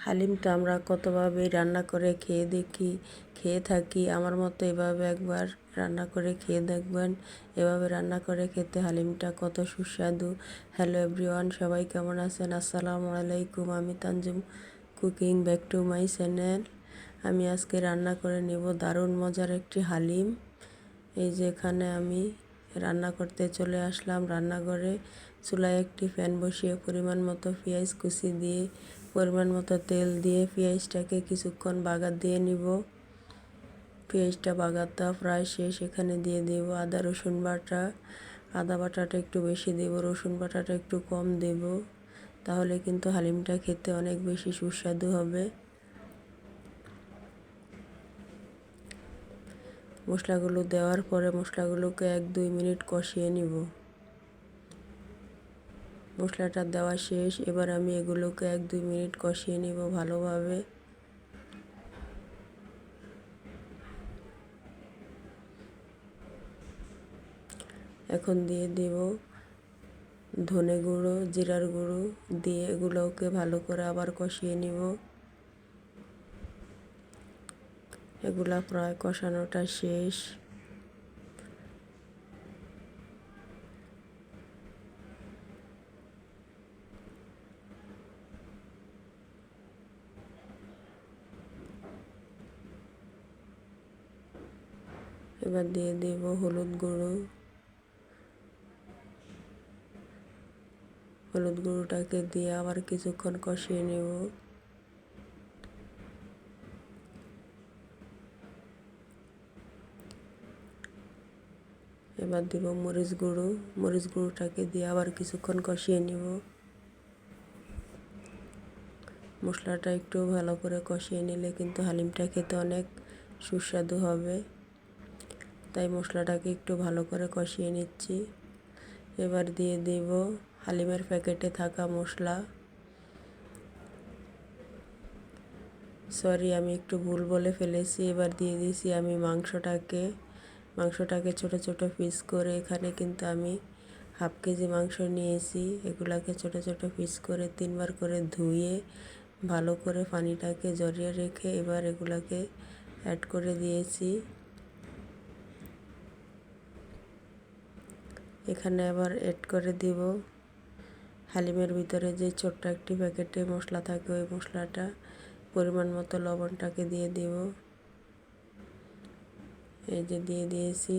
হালিমটা আমরা কতভাবেই রান্না করে খেয়ে দেখি, খেয়ে থাকি, আমার মতো এভাবে একবার রান্না করে খেয়ে দেখবেন। এভাবে রান্না করে খেতে হালিমটা কত সুস্বাদু। হ্যালো এভরিওয়ান সবাই কেমন আছেন? আসসালামু আলাইকুম, আমি Tanjum cooking back to my channel. আমি আজকে রান্না করে নেব দারুণ মজার একটি হালিম। এই যে এখানে আমি রান্না করতে চলে আসলাম রান্নাঘরে। চুলায় একটি ফ্যান বসিয়ে পরিমাণ মতো পেঁয়াজ কুচি দিয়ে পরিমাণ মতো তেল দিয়ে পেঁয়াজটাকে কিছুক্ষণ বাগার দিয়ে নিব। পেঁয়াজটা বাগারটা প্রায় শেষ, এখানে দিয়ে দেব আদা, রসুন বাটা। আদা বাটাটা একটু বেশি দেব, রসুন বাটাটা একটু কম দেব, তাহলে কিন্তু হালিমটা খেতে অনেক বেশি সুস্বাদু হবে। মশলাগুলো দেওয়ার পরে মশলাগুলোকে এক দুই মিনিট কষিয়ে নিব। মশলাটা দেওয়া শেষ। এবার আমি এগুলোকে এক দুই মিনিট কষিয়ে নিব ভালোভাবে। এখন দিয়ে দেব ধনে গুঁড়ো, জিরার গুঁড়ো দিয়ে এগুলোকে ভালো করে আবার কষিয়ে নিব। এগুলা প্রায় কষানোটা শেষ। এবার দিয়ে দেব হলুদ গুঁড়ো। হলুদ গুঁড়োটাকে দিয়ে আবার কিছুক্ষণ কষিয়ে নেব। এবার দিব মরিচ গুঁড়ো। মরিচ গুঁড়োটাকে দিয়ে আবার কিছুক্ষণ কষিয়ে নিব। মশলাটা একটু ভালো করে কষিয়ে নিলে কিন্তু হালিমটা খেতে অনেক সুস্বাদু হবে। তাই মশলাটাকে একটু ভালো করে কষিয়ে নিচ্ছি। এবার দিয়ে দেব হালিমের প্যাকেটে থাকা মশলা। সরি, আমি একটু ভুল বলে ফেলেছি। এবার দিয়ে দিয়েছি আমি মাংসটাকে। মাংসটাকে ছোট ছোট পিস করে এখানে কিন্তু আমি হাফ কেজি মাংস নিয়েছি। এগুলাকে ছোট ছোট পিস করে তিনবার করে ধুয়ে ভালো করে পানিটাকে জড়িয়ে রেখে এবার এগুলাকে অ্যাড করে দিয়েছি। এখানে আবার অ্যাড করে দিব। হালিমের ভিতরে যে ছোট্ট একটি প্যাকেটে মশলা থাকে, ওই মশলাটা, পরিমাণ মতো লবণটাকে দিয়ে দিব। এই যে দিয়ে দিয়েছি।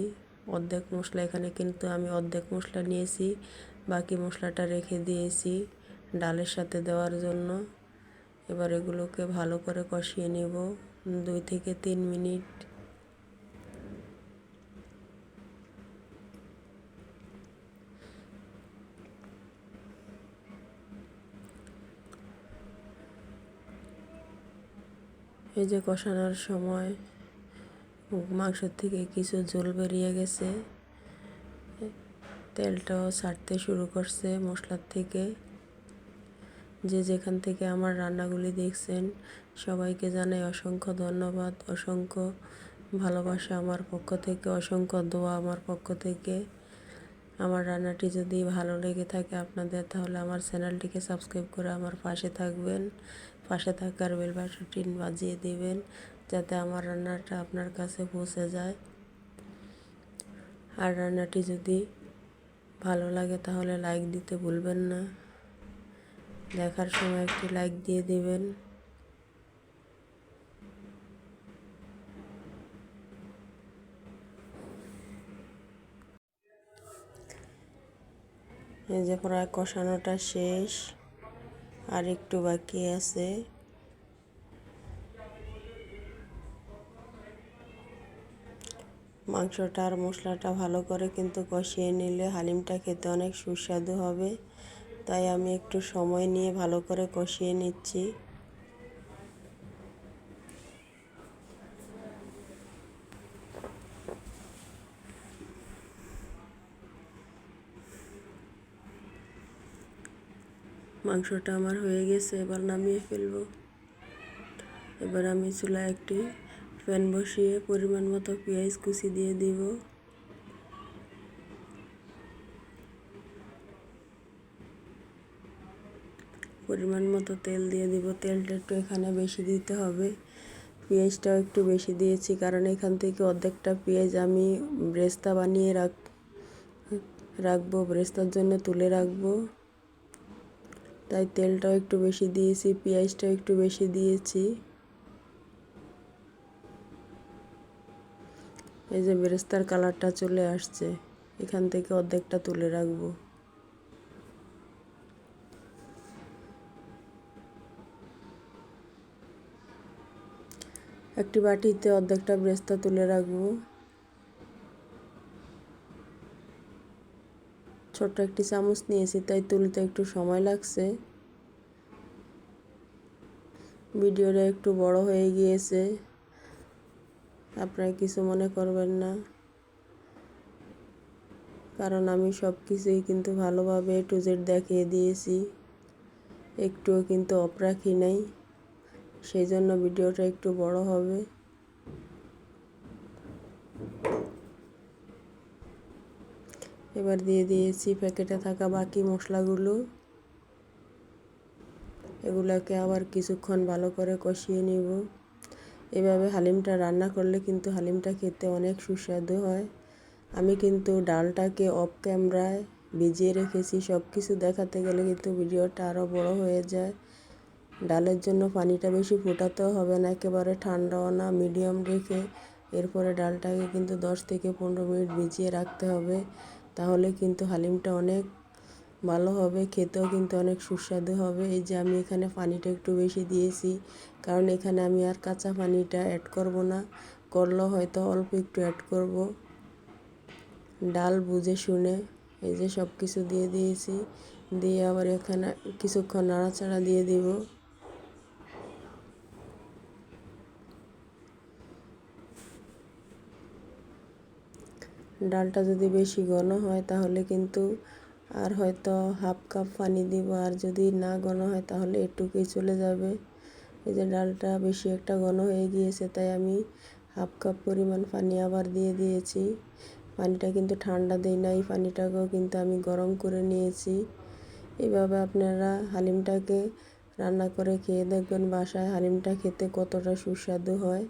অর্ধেক মশলা এখানে কিন্তু আমি অর্ধেক মশলা নিয়েছি। বাকি মশলাটা রেখে দিয়েছি ডালের সাথে দেওয়ার জন্য। এবার এগুলোকে ভালো করে কষিয়ে নেব। দুই থেকে তিন মিনিট যে কষানোর সময় মাংসের থেকে কিছু ঝোল বেরিয়ে গেছে, তেলটাও ছাড়তে শুরু করছে মশলার থেকে। যে যেখান থেকে আমার রান্নাগুলি দেখছেন, সবাইকে জানাই অসংখ্য ধন্যবাদ, অসংখ্য ভালোবাসা আমার পক্ষ থেকে, অসংখ্য দোয়া আমার পক্ষ থেকে। আমার রান্নাটি যদি ভালো লেগে থাকে আপনাদের, তাহলে আমার চ্যানেলটিকে সাবস্ক্রাইব করে আমার পাশে থাকবেন। পাশে থাকার বেল বাটনটি বাজিয়ে দিবেন যাতে আমার রান্নাটা আপনার কাছে পৌঁছে যায়। আর রান্নাটি যদি ভালো লাগে তাহলে লাইক দিতে ভুলবেন না। দেখার সময় একটি লাইক দিয়ে দিবেন। এই যে প্রায় কষানোটা শেষ। আর একটু বাকি আছে। মাংসটা আর মশলাটা ভালো করে কিন্তু কষিয়ে নিলে হালিমটা খেতে অনেক সুস্বাদু হবে। তাই আমি একটু সময় নিয়ে ভালো করে কষিয়ে নিচ্ছি। মাংসটা আমার হয়ে গেছে, এবার নামিয়ে ফেলব। এবার আমি চুলা একটি প্যান বসিয়ে পরিমাণ মতো পেঁয়াজ কুচি দিয়ে দিব। পরিমাণ মতো তেল দিয়ে দিব, তেলটা একটু এখানে বেশি দিতে হবে। পেঁয়াজটাও একটু বেশি দিয়েছি, কারণ এখান থেকে অর্ধেকটা পেঁয়াজ আমি ব্রেস্তা বানিয়ে রাখ, রাখব, ব্রেস্তার জন্য তুলে রাখব। তাই তেলটাও একটু বেশি দিয়েছি, পেঁয়াজটাও একটু বেশি দিয়েছি। এই যে বেরেস্তার কালারটা চলে আসছে, এখান থেকে অর্ধেকটা তুলে রাখব। একটি বাটিতে অর্ধেকটা বেরেস্তা তুলে রাখব। ছোট্ট একটি চামচ নিয়েছি, তাই তুলতে একটু সময় লাগছে। ভিডিওটা একটু বড় হয়ে গিয়েছে। আপনারা কিছু মনে করবেন না। কারণ আমি সব কিছুই কিন্তু ভালোভাবে টু জেড দেখিয়ে দিয়েছি। একটুও কিন্তু অফ রাখি নাই। সেই জন্য ভিডিওটা একটু বড় হবে। এবার দিয়ে দিয়েছি প্যাকেটে থাকা বাকি মশলাগুলো। এগুলোকে আবার কিছুক্ষণ ভালো করে কষিয়ে নিব। এভাবে হালিমটা রান্না করলে কিন্তু হালিমটা খেতে অনেক সুস্বাদু হয়। আমি কিন্তু ডালটাকে অফ ক্যামেরায় ভিজিয়ে রেখেছি। সব কিছু দেখাতে গেলে কিন্তু ভিডিওটা আরও বড় হয়ে যায়। ডালের জন্য পানিটা বেশি ফোটাতেও হবে না, একেবারে ঠান্ডাও না মিডিয়াম রেখে। এরপরে ডালটাকে কিন্তু দশ থেকে পনেরো মিনিট ভিজিয়ে রাখতে হবে। তাহলে কিন্তু হালিমটা অনেক ভালো হবে, খেতেও কিন্তু অনেক সুস্বাদু হবে। এই যে আমি এখানে পানিটা একটু বেশি দিয়েছি, কারণ এখানে আমি আর কাঁচা পানিটা অ্যাড করব না। করলেও হয়তো অল্প একটু অ্যাড করব। ডাল বুঝে শুনে এই যে সব কিছু দিয়ে দিয়েছি, দিয়ে আবার এখানে কিছুক্ষণ নাড়াচাড়া দিয়ে দিব। ডালটা যদি বেশি ঘন হয় তাহলে কিন্তু আর হয়তো হাফ কাপ পানি দিব, আর যদি না ঘন হয় তাহলে এটুকুই চলে যাবে। এই যে ডালটা বেশি একটা ঘন হয়ে গিয়েছে, তাই আমি হাফ কাপ পরিমাণ পানি আবার দিয়ে দিয়েছি। পানিটা কিন্তু ঠান্ডা দেই না এই পানিটাকেও কিন্তু আমি গরম করে নিয়েছি। এভাবে আপনারা হালিমটাকে রান্না করে খেয়ে দেখবেন, বাসায় হালিমটা খেতে কতটা সুস্বাদু হয়।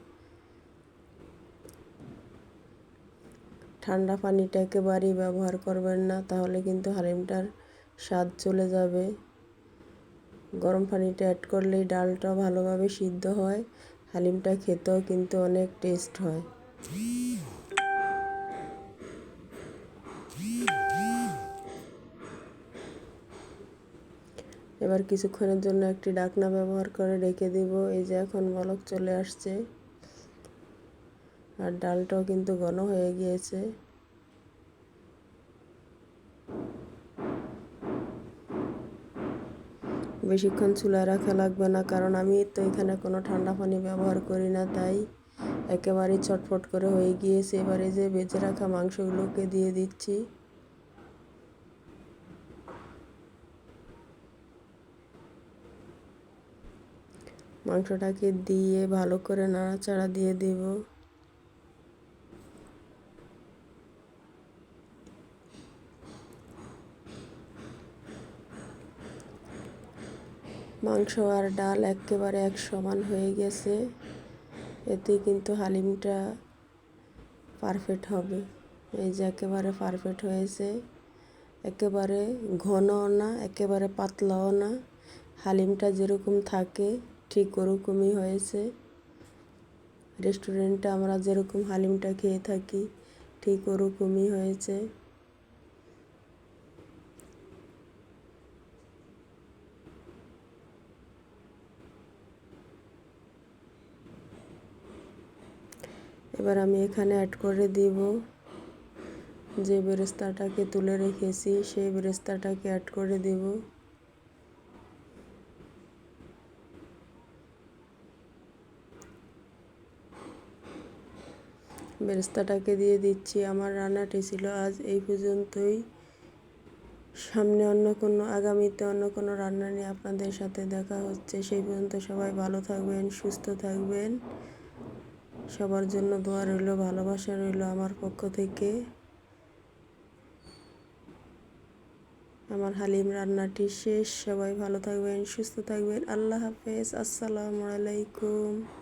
ঠান্ডা পানিটা একেবারেই ব্যবহার করবেন না, তাহলে কিন্তু হালিমটার স্বাদ চলে যাবে। গরম পানিটা অ্যাড করলেই ডালটা ভালোভাবে সিদ্ধ হয়, হালিমটা খেতেও কিন্তু অনেক টেস্ট হয়। এবার কিছুক্ষণের জন্য একটি ডাকনা ব্যবহার করে রেখে দিব, এই যে এখন বলক চলে আসছে। আর ডালটাও কিন্তু ঘন হয়ে গিয়েছে। বেশিক্ষণ চুলায় রাখা লাগবে না, কারণ আমি তো এখানে কোনো ঠান্ডা পানি ব্যবহার করি না, তাই একেবারেই ছটফট করে হয়ে গিয়েছে। এবারে যে বেঁচে রাখা মাংসগুলোকে দিয়ে দিচ্ছি। মাংসটাকে দিয়ে ভালো করে নাড়াচাড়া দিয়ে দেব। মাংস আর ডাল একেবারে এক সমান হয়ে গেছে। এতে কিন্তু হালিমটা পারফেক্ট হবে। এই যে একেবারে পারফেক্ট হয়েছে। একেবারে ঘনও না, একেবারে পাতলাও না। হালিমটা যেরকম থাকে, ঠিক ওরকমই হয়েছে। রেস্টুরেন্টে আমরা যেরকম হালিমটা খেয়ে থাকি, ঠিক ওরকমই হয়েছে। এবার আমি এখানে অ্যাড করে দিব যে বেরেস্তাটাকে তুলে রেখেছি, সেই বেরেস্তাটাকে অ্যাড করে দিব। বেরেস্তাটাকে দিয়ে দিচ্ছি, আমার রান্নাটি ছিল আজ এই পর্যন্তই। সামনে অন্য কোনো, আগামীতে অন্য কোনো রান্না নিয়ে আপনাদের সাথে দেখা হচ্ছে, সেই পর্যন্ত সবাই ভালো থাকবেন, সুস্থ থাকবেন। সবার জন্য দোয়া রইল, ভালোবাসা রইল আমার পক্ষ থেকে। আমার হালিম রান্নাটি শেষ। সবাই ভালো থাকবেন, সুস্থ থাকবেন। আল্লাহ হাফেজ। আসসালামু আলাইকুম।